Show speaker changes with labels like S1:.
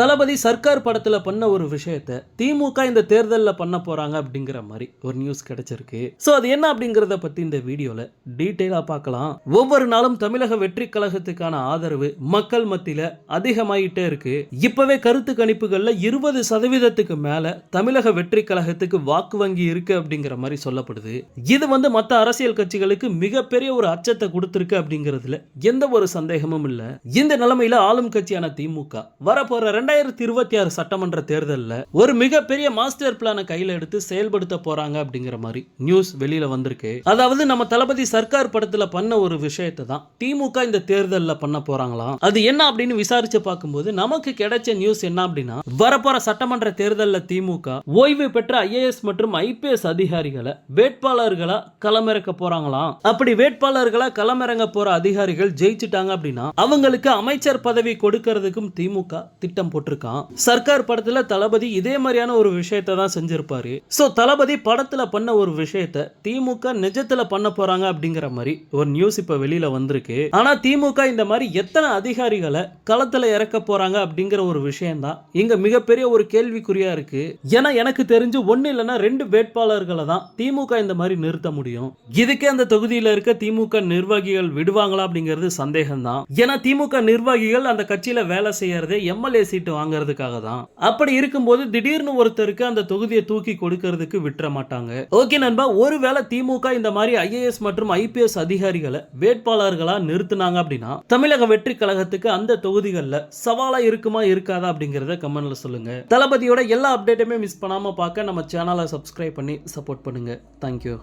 S1: தளபதி சர்க்கார் படத்துல பண்ண ஒரு விஷயத்த திமுக இந்த தேர்தல்ல பண்ண போறாங்க அப்படிங்கிற மாதிரி ஒரு நியூஸ் கிடைச்சிருக்கு. சோ அது என்ன அப்படிங்கறத பத்தி இந்த வீடியோவில் டீட்டெயிலா பார்க்கலாம். ஒவ்வொரு நாளும் தமிழக வெற்றி கழகத்துக்கான ஆதரவு மக்கள் மத்தியில அதிகமாயிட்டே இருக்கு. இப்பவே கருத்து கணிப்புகள்ல இருபது சதவீதத்துக்கு மேல தமிழக வெற்றி கழகத்துக்கு வாக்கு வங்கி இருக்கு அப்படிங்கிற மாதிரி சொல்லப்படுது. இது வந்து மற்ற அரசியல் கட்சிகளுக்கு மிகப்பெரிய ஒரு அச்சத்தை கொடுத்துருக்கு அப்படிங்கிறதுல எந்த ஒரு சந்தேகமும் இல்லை. இந்த நிலைமையில் ஆளும் கட்சியான திமுக வரப்போற ரெண்டாயிரத்தி இருபத்தி ஆறு சட்டமன்ற தேர்தலில் ஒரு மிகப்பெரிய மாஸ்டர் பிளானை கையில் எடுத்து செயல்படுத்த போறாங்க அப்படிங்கிற மாதிரி நியூஸ் வெளியில வந்திருக்கு. அதாவது நம்ம தளபதி சர்க்கார் படத்துல பண்ண ஒரு விஷயத்தை தான் திமுக இந்த தேர்தலில் பண்ண போறாங்களாம். அது என்ன அப்படின்னு விசாரிச்சு பார்க்கும்போது நமக்கு கிடைச்ச நியூஸ் என்ன அப்படின்னா வரப்போற சட்டமன்ற தேர்தலில் திமுக ஓய்வு பெற்ற ஐஏஎஸ் மற்றும் ஐபிஎஸ் அதிகாரிகளை வேட்பாளர்களா களமிறக்க போறாங்களாம். அப்படி வேட்பாளர்களா களமிறங்க போற அதிகாரிகள் ஜெயிச்சுட்டாங்க அப்படின்னா அவங்களுக்கு அமைச்சர் பதவி கொடுக்கறதுக்கும் திமுக திட்டம் போட்டு போட்டிருக்கான். சர்க்கார் படத்துல தளபதி இதே மாதிரியான ஒரு விஷயத்தை தான் செஞ்சிருப்பாரு. சோ தளபதி படத்துல பண்ண ஒரு விஷயத்த திமுக நிஜத்துல பண்ண போறாங்க அப்படிங்கிற மாதிரி ஒரு நியூஸ் இப்ப வெளியில வந்திருக்கு. ஆனா திமுக இந்த மாதிரி எத்தனை அதிகாரிகளை களத்துல இறக்க போறாங்க அப்படிங்கிற ஒரு விஷயம் தான் இங்க மிகப்பெரிய ஒரு கேள்விக்குறியா இருக்கு. ஏன்னா எனக்கு தெரிஞ்சு ஒன்னு இல்லைன்னா ரெண்டு வேட்பாளர்களை தான் திமுக இந்த மாதிரி நிறுத்த முடியும். இதுக்கே அந்த தொகுதியில இருக்க திமுக நிர்வாகிகள் விடுவாங்களா அப்படிங்கிறது சந்தேகம் தான் ஏன்னா திமுக நிர்வாகிகள் அந்த கட்சியில வேலை செய்யறதே எம்எல்ஏ சீட்டு வாங்குறதுக்காக தான் அப்படி இருக்கும்போது திடீர்னு ஒருத்தருக்கு அந்த தொகுதியை தூக்கி கொடுக்கறதுக்கு விட்டுற மாட்டாங்க. ஓகே நண்பா ஒருவேளை திமுக இந்த மாதிரி ஐஏஎஸ் மற்றும் ஐபிஎஸ் அதிகாரிகளை வேட்பாளர்களா நிறுத்துனாங்க அப்படின்னா தமிழக வெற்றி கழகத்துக்கு அந்த தொகுதிகளில் சவாலா இருக்குமா இருக்காதா அப்படிங்கறத கமெண்ட்ல சொல்லுங்க. தளபதியோட எல்லா அப்டேட்டுமே மிஸ் பண்ணாம பார்க்க நம்ம சேனலை சப்ஸ்கிரைப் பண்ணி சப்போர்ட் பண்ணுங்க. தேங்க்யூ